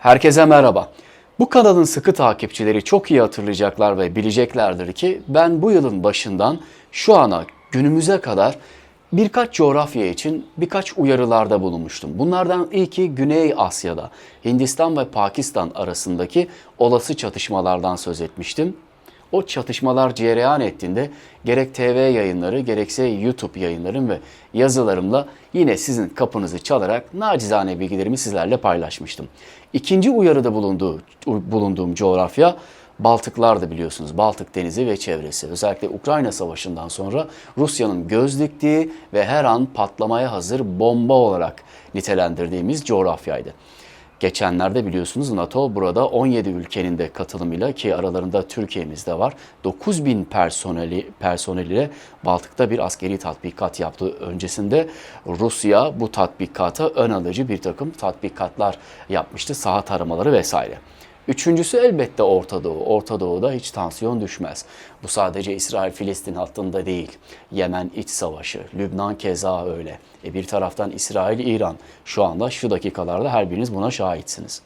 Herkese merhaba. Bu kanalın sıkı takipçileri çok iyi hatırlayacaklar ve bileceklerdir ki ben bu yılın başından şu ana günümüze kadar birkaç coğrafya için birkaç uyarılarda bulunmuştum. Bunlardan ilki Güney Asya'da Hindistan ve Pakistan arasındaki olası çatışmalardan söz etmiştim. O çatışmalar cereyan ettiğinde gerek TV yayınları gerekse YouTube yayınlarım ve yazılarımla yine sizin kapınızı çalarak nacizane bilgilerimi sizlerle paylaşmıştım. İkinci uyarıda bulunduğu, bulunduğum coğrafya Baltıklardı biliyorsunuz. Baltık Denizi ve çevresi. Özellikle Ukrayna Savaşı'ndan sonra Rusya'nın göz diktiği ve her an patlamaya hazır bomba olarak nitelendirdiğimiz coğrafyaydı. Geçenlerde biliyorsunuz NATO burada 17 ülkenin de katılımıyla ki aralarında Türkiye'miz de var. 9000 personeli personeliyle Baltık'ta bir askeri tatbikat yaptı. Öncesinde Rusya bu tatbikata ön alıcı bir takım tatbikatlar yapmıştı. Saha taramaları vesaire. Üçüncüsü elbette Orta Doğu. Orta Doğu'da hiç tansiyon düşmez. Bu sadece İsrail-Filistin hattında değil. Yemen iç savaşı, Lübnan keza öyle. E bir taraftan İsrail-İran. Şu anda şu dakikalarda her biriniz buna şahitsiniz.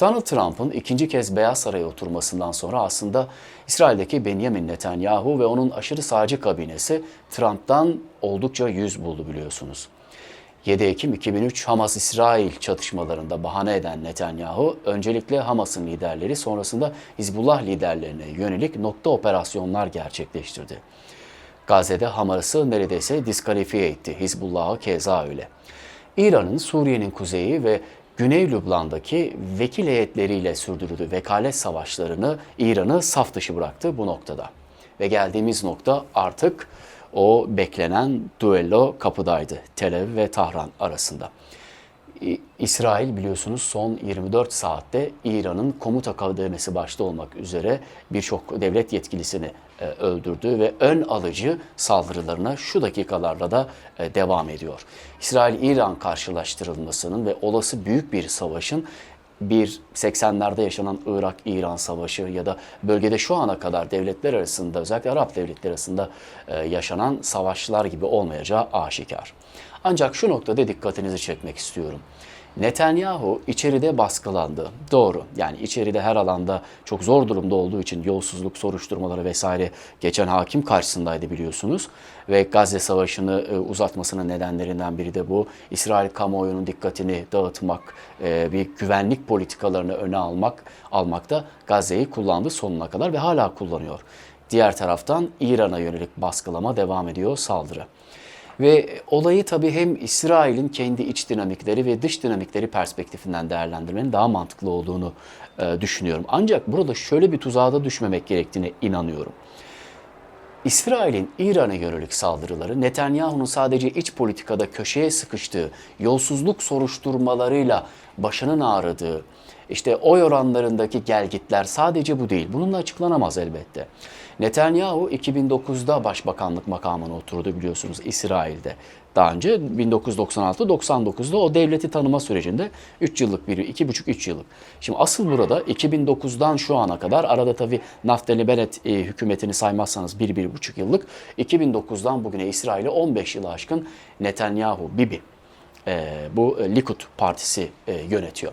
Donald Trump'ın ikinci kez Beyaz Saray'a oturmasından sonra aslında İsrail'deki Benjamin Netanyahu ve onun aşırı sağcı kabinesi Trump'tan oldukça yüz buldu biliyorsunuz. 7 Ekim 2003 Hamas-İsrail çatışmalarında bahane eden Netanyahu, öncelikle Hamas'ın liderleri sonrasında Hizbullah liderlerine yönelik nokta operasyonlar gerçekleştirdi. Gazze'de Hamas'ı neredeyse diskalifiye etti, Hizbullah'ı keza öyle. İran'ın Suriye'nin kuzeyi ve Güney Lübnan'daki vekil heyetleriyle sürdürdüğü vekalet savaşlarını İran'ı saf dışı bıraktı bu noktada. Ve geldiğimiz nokta artık o beklenen duello kapıdaydı Tel Aviv ve Tahran arasında. İsrail biliyorsunuz son 24 saatte İran'ın komuta kademesi başta olmak üzere birçok devlet yetkilisini e, öldürdü ve ön alıcı saldırılarına şu dakikalarla da e, devam ediyor. İsrail-İran karşılaştırılmasının ve olası büyük bir savaşın bir 80'lerde yaşanan Irak-İran savaşı ya da bölgede şu ana kadar devletler arasında özellikle Arap devletleri arasında e, yaşanan savaşlar gibi olmayacağı aşikar. Ancak şu noktada dikkatinizi çekmek istiyorum. Netanyahu içeride baskılandı. Doğru. Yani içeride her alanda çok zor durumda olduğu için yolsuzluk soruşturmaları vesaire geçen hakim karşısındaydı biliyorsunuz. Ve Gazze Savaşı'nı e, uzatmasının nedenlerinden biri de bu. İsrail kamuoyunun dikkatini dağıtmak, e, bir güvenlik politikalarını öne almak almakta Gazze'yi kullandı sonuna kadar ve hala kullanıyor. Diğer taraftan İran'a yönelik baskılama devam ediyor saldırı. Ve olayı tabii hem İsrail'in kendi iç dinamikleri ve dış dinamikleri perspektifinden değerlendirmenin daha mantıklı olduğunu e, düşünüyorum. Ancak burada şöyle bir tuzağa da düşmemek gerektiğine inanıyorum. İsrail'in İran'a yönelik saldırıları Netanyahu'nun sadece iç politikada köşeye sıkıştığı, yolsuzluk soruşturmalarıyla başının ağrıdığı, işte oy oranlarındaki gelgitler sadece bu değil. Bununla açıklanamaz elbette. Netanyahu 2009'da başbakanlık makamına oturdu biliyorsunuz İsrail'de. Daha önce 1996-99'da o devleti tanıma sürecinde 3 yıllık biri, 2,5-3 yıllık. Şimdi asıl burada 2009'dan şu ana kadar arada tabii Naftali Bennett e, hükümetini saymazsanız 1-1,5 yıllık. 2009'dan bugüne İsrail'i 15 yılı aşkın Netanyahu, Bibi e, bu Likud partisi e, yönetiyor.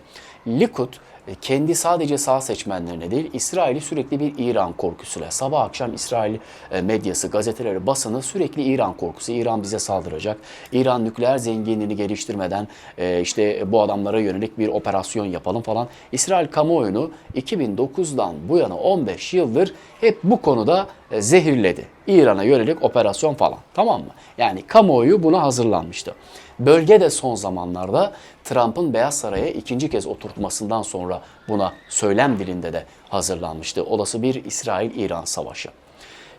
Likud e, kendi sadece sağ seçmenlerine değil İsrail'i sürekli bir İran korkusuyla sabah akşam İsrail e, medyası, gazeteleri, basını sürekli İran korkusu. İran bize saldıracak. İran nükleer zenginliğini geliştirmeden e, işte bu adamlara yönelik bir operasyon yapalım falan. İsrail kamuoyunu 2009'dan bu yana 15 yıldır hep bu konuda zehirledi. İran'a yönelik operasyon falan. Tamam mı? Yani kamuoyu buna hazırlanmıştı. Bölge de son zamanlarda Trump'ın Beyaz Saray'a ikinci kez oturtmasından sonra buna söylem dilinde de hazırlanmıştı. Olası bir İsrail-İran savaşı.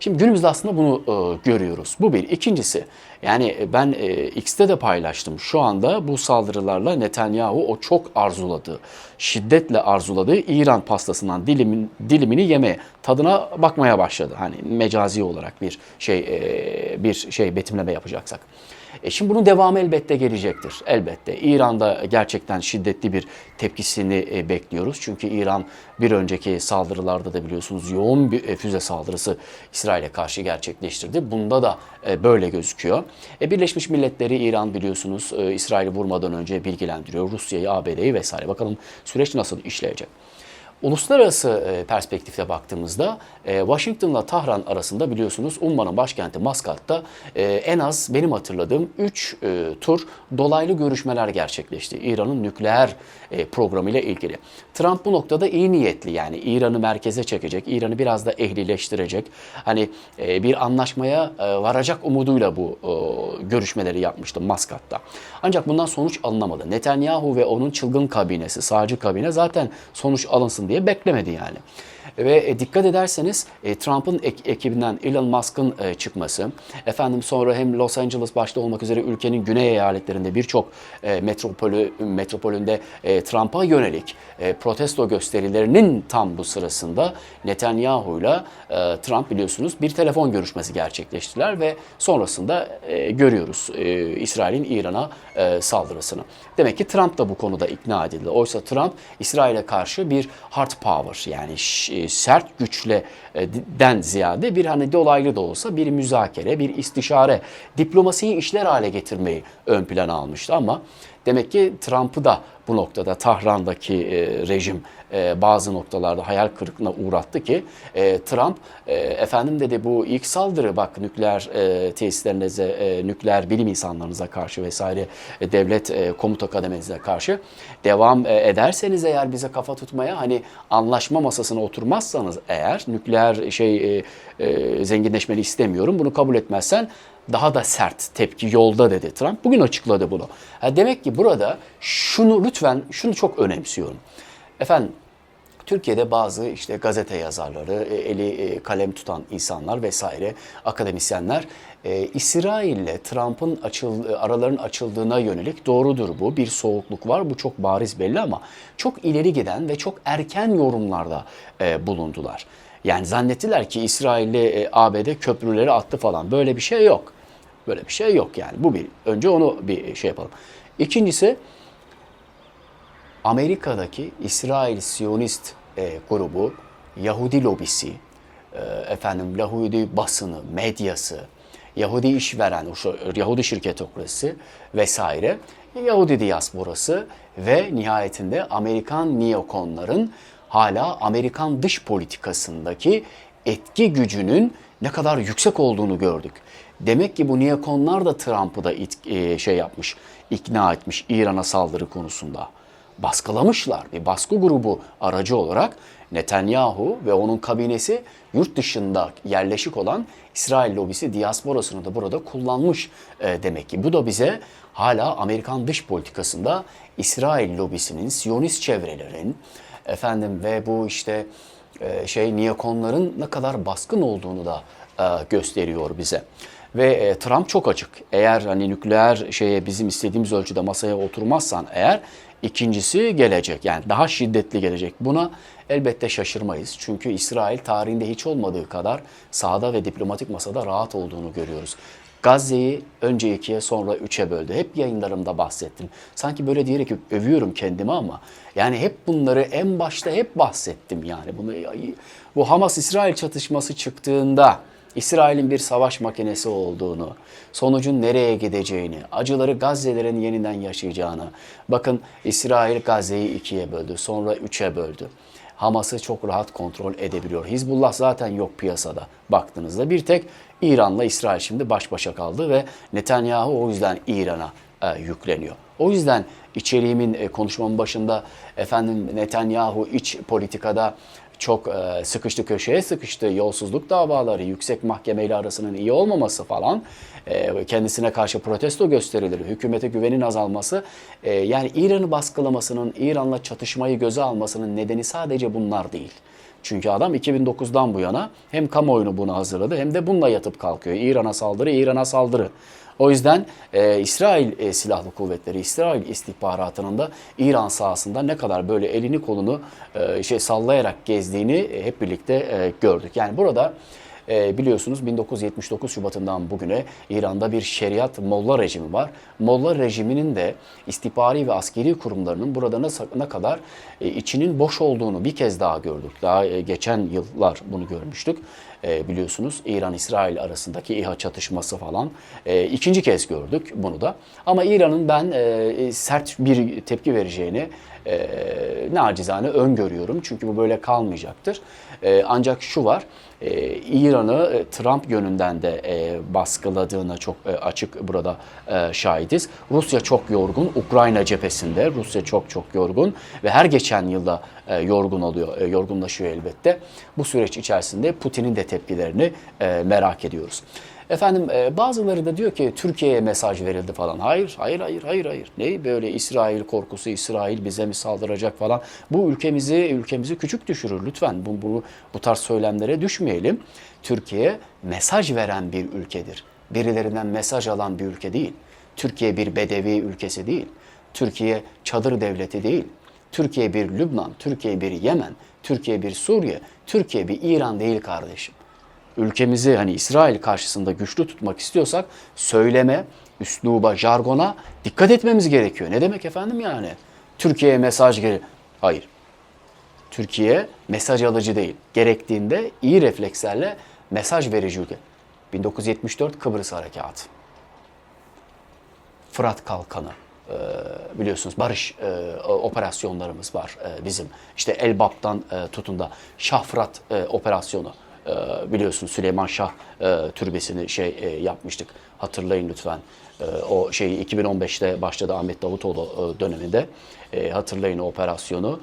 Şimdi günümüzde aslında bunu e, görüyoruz. Bu bir. İkincisi yani ben e, X'te de paylaştım. Şu anda bu saldırılarla Netanyahu o çok arzuladığı, şiddetle arzuladığı İran pastasından dilimin, dilimini yemeye, tadına bakmaya başladı. Hani mecazi olarak bir şey e, bir şey betimleme yapacaksak. E şimdi bunun devamı elbette gelecektir. Elbette. İran'da gerçekten şiddetli bir tepkisini e, bekliyoruz. Çünkü İran bir önceki saldırılarda da biliyorsunuz yoğun bir e, füze saldırısı İsrail'e karşı gerçekleştirdi. Bunda da e, böyle gözüküyor. E, Birleşmiş Milletleri İran biliyorsunuz İsrail'i vurmadan önce bilgilendiriyor. Rusya'yı, ABD'yi vesaire. Bakalım süreç nasıl işleyecek. Uluslararası e, perspektifte baktığımızda e, Washington'la Tahran arasında biliyorsunuz Umman'ın başkenti Maskat'ta e, en az benim hatırladığım 3 tur dolaylı görüşmeler gerçekleşti. İran'ın nükleer programıyla ilgili. Trump bu noktada iyi niyetli yani İran'ı merkeze çekecek, İran'ı biraz da ehlileştirecek. Hani bir anlaşmaya varacak umuduyla bu görüşmeleri yapmıştı Maskat'ta. Ancak bundan sonuç alınamadı. Netanyahu ve onun çılgın kabinesi, sağcı kabine zaten sonuç alınsın diye beklemedi yani. Ve e, dikkat ederseniz e, Trump'ın ek, ekibinden Elon Musk'ın e, çıkması, efendim sonra hem Los Angeles başta olmak üzere ülkenin güney eyaletlerinde birçok metropolü metropolünde Trump'a yönelik protesto gösterilerinin tam bu sırasında Netanyahu'yla Trump biliyorsunuz bir telefon görüşmesi gerçekleştiler ve sonrasında görüyoruz İsrail'in İran'a saldırısını. Demek ki Trump da bu konuda ikna edildi. Oysa Trump İsrail'e karşı bir hard power yani sert güçle e, den ziyade bir hani dolaylı da olsa bir müzakere, bir istişare, diplomasiyi işler hale getirmeyi ön plana almıştı. Ama demek ki Trump'ı da bu noktada Tahran'daki e, rejim e, bazı noktalarda hayal kırıklığına uğrattı ki e, Trump e, efendim dedi bu ilk saldırı bak nükleer e, tesislerinize, e, nükleer bilim insanlarınıza karşı vesaire e, devlet e, komuta kademenize karşı devam e, ederseniz eğer bize kafa tutmaya hani anlaşma masasına oturmazsanız eğer nükleer şey e, e, zenginleşmeni istemiyorum bunu kabul etmezsen daha da sert tepki yolda dedi Trump. Bugün açıkladı bunu. Ha demek ki burada şunu lütfen şunu çok önemsiyorum. Efendim Türkiye'de bazı işte gazete yazarları, e, eli e, kalem tutan insanlar vesaire, akademisyenler e, İsrail ile Trump'ın açıl, araların açıldığına yönelik doğrudur bu. Bir soğukluk var. Bu çok bariz belli ama çok ileri giden ve çok erken yorumlarda bulundular. Yani zannettiler ki İsrail ile ABD köprüleri attı falan. Böyle bir şey yok. Böyle bir şey yok yani. Bu bir. Önce onu bir şey yapalım. İkincisi Amerika'daki İsrail Siyonist e, grubu, Yahudi lobisi, e, efendim Yahudi basını, medyası, Yahudi işveren, Yahudi şirketokrasi vesaire, Yahudi diasporası ve nihayetinde Amerikan neokonların hala Amerikan dış politikasındaki etki gücünün ne kadar yüksek olduğunu gördük. Demek ki bu neokonlar da Trump'ı da it, e, şey yapmış, ikna etmiş İran'a saldırı konusunda. Baskılamışlar. Bir baskı grubu aracı olarak Netanyahu ve onun kabinesi yurt dışında yerleşik olan İsrail lobisi diasporasını da burada kullanmış e, demek ki. Bu da bize hala Amerikan dış politikasında İsrail lobisinin, Siyonist çevrelerin efendim ve bu işte e, şey neokonların ne kadar baskın olduğunu da e, gösteriyor bize. Ve e, Trump çok açık. Eğer hani nükleer şeye bizim istediğimiz ölçüde masaya oturmazsan eğer ikincisi gelecek. Yani daha şiddetli gelecek. Buna elbette şaşırmayız. Çünkü İsrail tarihinde hiç olmadığı kadar sahada ve diplomatik masada rahat olduğunu görüyoruz. Gazze'yi önce ikiye sonra üçe böldü. Hep yayınlarımda bahsettim. Sanki böyle diyerek övüyorum kendimi ama yani hep bunları en başta hep bahsettim yani. Bunu bu Hamas-İsrail çatışması çıktığında İsrail'in bir savaş makinesi olduğunu, sonucun nereye gideceğini, acıları Gazze'lerin yeniden yaşayacağını. Bakın İsrail Gazze'yi ikiye böldü, sonra üçe böldü. Hamas'ı çok rahat kontrol edebiliyor. Hizbullah zaten yok piyasada baktığınızda. Bir tek İran'la İsrail şimdi baş başa kaldı ve Netanyahu o yüzden İran'a e, yükleniyor. O yüzden içeriğimin e, konuşmamın başında efendim Netanyahu iç politikada çok e, sıkıştı köşeye sıkıştı, yolsuzluk davaları, yüksek mahkemeyle arasının iyi olmaması falan, e, kendisine karşı protesto gösterileri, hükümete güvenin azalması, e, yani İran'ı baskılamasının, İran'la çatışmayı göze almasının nedeni sadece bunlar değil. Çünkü adam 2009'dan bu yana hem kamuoyunu buna hazırladı hem de bununla yatıp kalkıyor. İran'a saldırı, İran'a saldırı. O yüzden e, İsrail e, Silahlı Kuvvetleri, İsrail istihbaratının da İran sahasında ne kadar böyle elini kolunu e, şey sallayarak gezdiğini e, hep birlikte e, gördük. Yani burada E, biliyorsunuz 1979 Şubat'ından bugüne İran'da bir şeriat Molla rejimi var. Molla rejiminin de istihbari ve askeri kurumlarının burada nasıl, ne kadar e, içinin boş olduğunu bir kez daha gördük. Daha e, geçen yıllar bunu görmüştük. E, biliyorsunuz İran-İsrail arasındaki İHA çatışması falan. E, ikinci kez gördük bunu da. Ama İran'ın ben e, sert bir tepki vereceğini e, nacizane öngörüyorum. Çünkü bu böyle kalmayacaktır. E, ancak şu var, e, İran'ı e, Trump yönünden de e, baskıladığına çok e, açık burada e, şahidiz. Rusya çok yorgun, Ukrayna cephesinde Rusya çok çok yorgun ve her geçen yılda e, yorgun oluyor, e, yorgunlaşıyor elbette. Bu süreç içerisinde Putin'in de tepkilerini e, merak ediyoruz. Efendim e, bazıları da diyor ki Türkiye'ye mesaj verildi falan. Hayır, hayır, hayır, hayır, hayır. Ne böyle İsrail korkusu, İsrail bize mi saldıracak falan. Bu ülkemizi ülkemizi küçük düşürür lütfen. Bu, bu, bu tarz söylemlere düşmeyelim. Türkiye mesaj veren bir ülkedir. Birilerinden mesaj alan bir ülke değil. Türkiye bir bedevi ülkesi değil. Türkiye çadır devleti değil. Türkiye bir Lübnan, Türkiye bir Yemen, Türkiye bir Suriye, Türkiye bir İran değil kardeşim ülkemizi hani İsrail karşısında güçlü tutmak istiyorsak söyleme, üsluba, jargona dikkat etmemiz gerekiyor. Ne demek efendim yani? Türkiye'ye mesaj gel Hayır. Türkiye mesaj alıcı değil. Gerektiğinde iyi reflekslerle mesaj verici ülke. 1974 Kıbrıs Harekatı. Fırat Kalkanı biliyorsunuz barış e, operasyonlarımız var e, bizim. İşte Elbap'tan tutun da Şah Fırat operasyonu biliyorsun Süleyman Şah türbesini şey yapmıştık. Hatırlayın lütfen. O şeyi 2015'te başladı Ahmet Davutoğlu döneminde. Hatırlayın o operasyonu.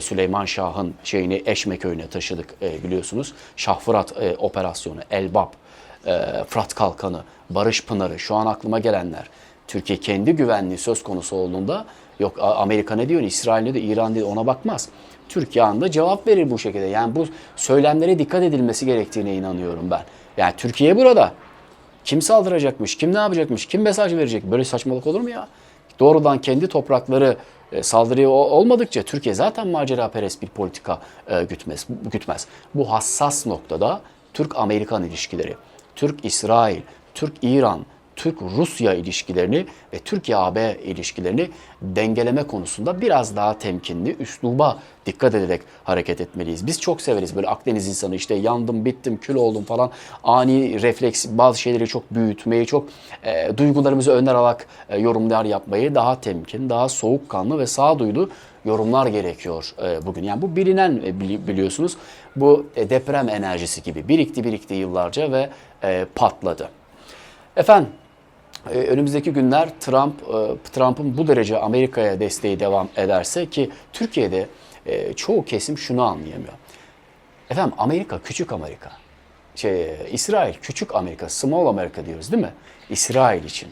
Süleyman Şah'ın şeyini Eşme köyüne taşıdık biliyorsunuz. Şah Fırat operasyonu, Elbap, Fırat Kalkanı, Barış Pınarı şu an aklıma gelenler. Türkiye kendi güvenliği söz konusu olduğunda yok Amerika ne diyor, İsrail ne diyor, İran diyor ona bakmaz. Türkiye anında cevap verir bu şekilde. Yani bu söylemlere dikkat edilmesi gerektiğine inanıyorum ben. Yani Türkiye burada. Kim saldıracakmış, kim ne yapacakmış, kim mesaj verecek? Böyle saçmalık olur mu ya? Doğrudan kendi toprakları e, saldırıya olmadıkça Türkiye zaten macera perest bir politika e, gütmez. gütmez. Bu hassas noktada Türk-Amerikan ilişkileri, Türk-İsrail, Türk-İran, Türk-Rusya ilişkilerini ve Türkiye-AB ilişkilerini dengeleme konusunda biraz daha temkinli, üsluba dikkat ederek hareket etmeliyiz. Biz çok severiz böyle Akdeniz insanı işte yandım, bittim, kül oldum falan ani refleks bazı şeyleri çok büyütmeyi, çok e, duygularımızı önler alarak e, yorumlar yapmayı daha temkin, daha soğukkanlı ve sağduyulu yorumlar gerekiyor e, bugün. Yani bu bilinen e, biliyorsunuz bu e, deprem enerjisi gibi birikti birikti yıllarca ve e, patladı. Efendim önümüzdeki günler Trump e, Trump'ın bu derece Amerika'ya desteği devam ederse ki Türkiye'de e, çoğu kesim şunu anlayamıyor. Efendim Amerika küçük Amerika. Şey, İsrail küçük Amerika, small Amerika diyoruz değil mi? İsrail için.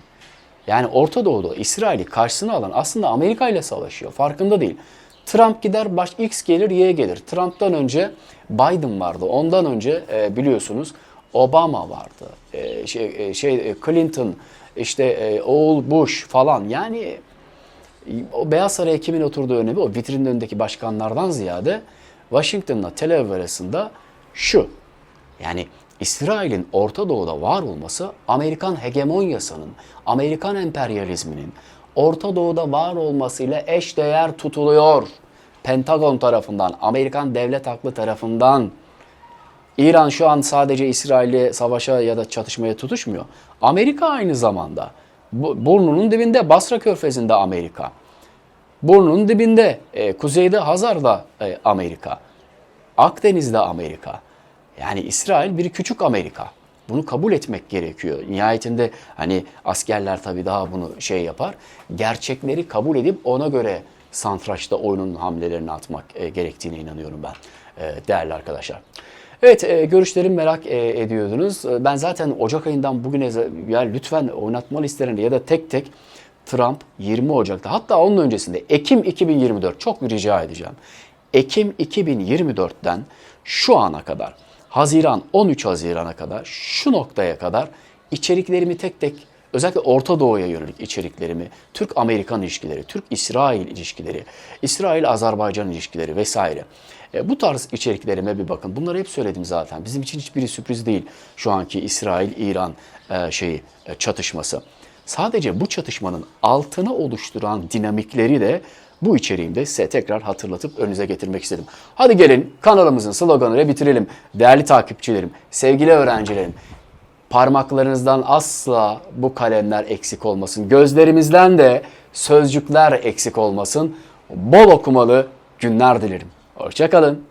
Yani Orta Doğu'da İsrail'i karşısına alan aslında Amerika ile savaşıyor. Farkında değil. Trump gider baş X gelir Y gelir. Trump'tan önce Biden vardı. Ondan önce e, biliyorsunuz Obama vardı. şey, şey Clinton işte e, oğul Bush falan yani o Beyaz Saray'a kimin oturduğu önemi o vitrinin önündeki başkanlardan ziyade Washington'la Tel Aviv arasında şu. Yani İsrail'in Orta Doğu'da var olması Amerikan hegemonyasının, Amerikan emperyalizminin Orta Doğu'da var olmasıyla eş değer tutuluyor. Pentagon tarafından, Amerikan devlet aklı tarafından İran şu an sadece İsrail'le savaşa ya da çatışmaya tutuşmuyor. Amerika aynı zamanda. Burnunun dibinde Basra Körfezi'nde Amerika. Burnunun dibinde e, kuzeyde Hazar'da e, Amerika. Akdeniz'de Amerika. Yani İsrail bir küçük Amerika. Bunu kabul etmek gerekiyor. Nihayetinde hani askerler tabii daha bunu şey yapar. Gerçekleri kabul edip ona göre santraçta oyunun hamlelerini atmak e, gerektiğine inanıyorum ben e, değerli arkadaşlar. Evet e, görüşlerimi merak e, ediyordunuz. E, ben zaten Ocak ayından bugüne ya lütfen oynatma listelerinde ya da tek tek Trump 20 Ocak'ta hatta onun öncesinde Ekim 2024 çok rica edeceğim. Ekim 2024'ten şu ana kadar Haziran 13 Haziran'a kadar şu noktaya kadar içeriklerimi tek tek özellikle Orta Doğu'ya yönelik içeriklerimi, Türk-Amerikan ilişkileri, Türk-İsrail ilişkileri, İsrail-Azerbaycan ilişkileri vesaire. E, bu tarz içeriklerime bir bakın. Bunları hep söyledim zaten. Bizim için hiçbiri sürpriz değil şu anki İsrail-İran e, şeyi e, çatışması. Sadece bu çatışmanın altını oluşturan dinamikleri de bu içeriğimde size tekrar hatırlatıp önünüze getirmek istedim. Hadi gelin kanalımızın sloganıyla bitirelim. Değerli takipçilerim, sevgili öğrencilerim, parmaklarınızdan asla bu kalemler eksik olmasın. Gözlerimizden de sözcükler eksik olmasın. Bol okumalı günler dilerim. Hoşçakalın.